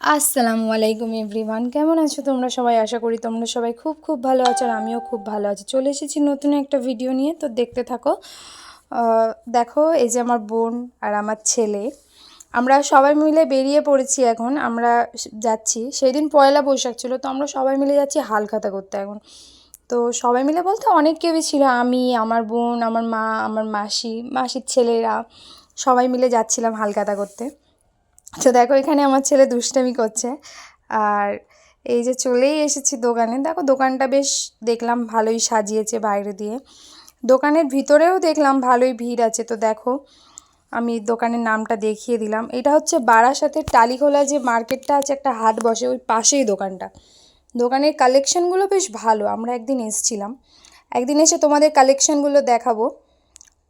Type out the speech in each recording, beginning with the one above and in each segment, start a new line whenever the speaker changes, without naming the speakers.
আসসালামু আলাইকুম এভরিওয়ান। কেমন আছো তোমরা সবাই? আশা করি তোমরা সবাই খুব খুব ভালো আছো আর আমিও খুব ভালো আছি। চলে এসেছি নতুন একটা ভিডিও নিয়ে, তো দেখতে থাকো। দেখো, এই যে আমার বোন আর আমার ছেলে। আমরা সবাই মিলে বেরিয়ে পড়েছি এখন, আমরা যাচ্ছি। সেই দিন পয়লা বৈশাখ ছিল, তো আমরা সবাই মিলে যাচ্ছি হালখাতা করতে এখন। তো সবাই মিলে বলতে অনেক কেউই ছিল, আমি, আমার বোন, আমার মা, আমার মাসি, মাসির ছেলেরা। সবাই মিলে যাচ্ছিলাম হালখাতা করতে। তো দেখো এখানে আমার ছেলে দুষ্টামি করছে। আর এই যে চলেই এসেছি দোকানে। দেখো দোকানটা বেশ দেখলাম ভালোই সাজিয়েছে বাইরে দিয়ে। দোকানের ভিতরেও দেখলাম ভালোই ভিড় আছে। তো দেখো, আমি দোকানের নামটা দেখিয়ে দিলাম। এটা হচ্ছে বারাসাতের টালিখোলা যে মার্কেটটা আছে, একটা হাট বসে ওই পাশেই দোকানটা। দোকানের কালেকশানগুলো বেশ ভালো। আমরা একদিন এসছিলাম। একদিন এসে তোমাদের কালেকশনগুলো দেখাবো।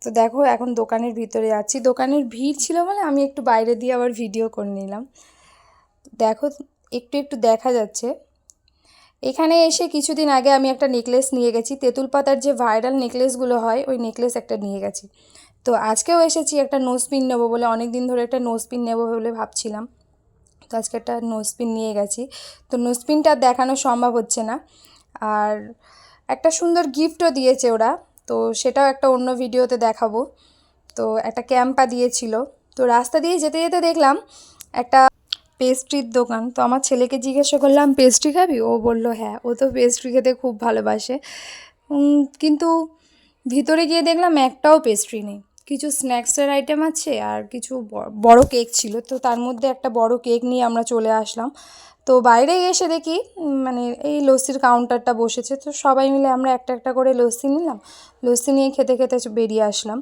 তো দেখো, এখন দোকানের ভিতরে যাচ্ছি দোকানের ভিড় ছিল বলে আমি একটু বাইরে দিয়ে আবার ভিডিও করে নিলাম। দেখো, একটু একটু দেখা যাচ্ছে। এখানে এসে কিছুদিন আগে আমি একটা নেকলেস নিয়ে গেছি। তেঁতুল পাতার যে ভাইরাল নেকলেসগুলো হয়, ওই নেকলেস একটা নিয়ে গেছি। তো আজকেও এসেছি একটা নোজপিন নেব বলে অনেক দিন ধরে একটা নোজপিন নেব বলে ভাবছিলাম। তো আজকে একটা নোজপিন নিয়ে গেছি। তো নোজপিনটা দেখানো সম্ভব হচ্ছে না। আর একটা সুন্দর গিফটও দিয়েছে ওরা। তো সেটাও একটা অন্য ভিডিওতে দেখাবো। তো একটা ক্যাম্পা দিয়েছিল। তো রাস্তা দিয়ে যেতে যেতে দেখলাম একটা পেস্ট্রির দোকান। তো আমার ছেলেকে জিজ্ঞাসা করলাম, পেস্ট্রি খাবি? ও বলল হ্যাঁ ও তো পেস্ট্রি খেতে খুব ভালোবাসে। কিন্তু ভিতরে গিয়ে দেখলাম একটাও পেস্ট্রি নেই। কিছু স্ন্যাক্সের আইটেম আছে আর কিছু বড় কেক ছিল। তো তার মধ্যে একটা বড় কেক নিয়ে আমরা চলে আসলাম। তো বাইরে এসে দেখি মানে এই লস্যির কাউন্টারটা বসেছে। তো সবাই মিলে আমরা একটা একটা করে লস্যি নিলাম। লস্যি নিয়ে খেতে খেতে বেরিয়ে আসলাম।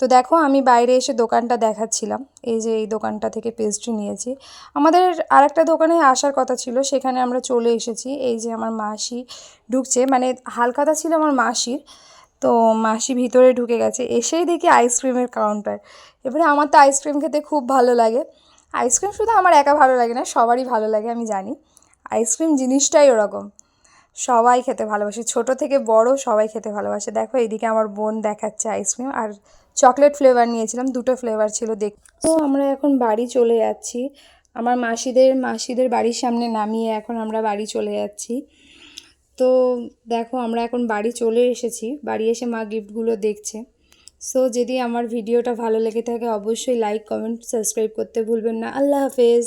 তো দেখো আমি বাইরে এসে দোকানটা দেখাচ্ছিলাম। এই যে এই দোকানটা থেকে পেস্ট্রি নিয়েছি। আমাদের আরেকটা দোকানে আসার কথা ছিল, সেখানে আমরা চলে এসেছি। এই যে আমার মাসি ঢুকছে মানে হালখাতা ছিল আমার মাসির। তো মাসি ভিতরে ঢুকে গেছে। এসেই দেখি আইসক্রিমের কাউন্টার এবারে আমার তো আইসক্রিম খেতে খুব ভালো লাগে। আইসক্রিম শুধু আমার একা ভালো লাগে না, সবারই ভালো লাগে, আমি জানি। আইসক্রিম জিনিসটাই ওরকম। সবাই খেতে ভালোবাসে, ছোট থেকে বড় সবাই খেতে ভালোবাসে। দেখো, এইদিকে আমার বোন দেখাচ্ছে আইসক্রিম, আর চকলেট ফ্লেভার নিয়েছিলাম, দুটো ফ্লেভার ছিল দেখ তো আমরা এখন বাড়ি চলে যাচ্ছি। আমার মাসিদের মাসিদের বাড়ির সামনে নামিয়ে এখন আমরা বাড়ি চলে যাচ্ছি। তো দেখো, আমরা এখন বাড়ি চলে এসেছি। বাড়ি এসে মা গিফটগুলো দেখছে। সো যদি আমার ভিডিওটা ভালো লেগে থাকে, অবশ্যই লাইক কমেন্ট সাবস্ক্রাইব করতে ভুলবেন না। আল্লাহ হাফেজ।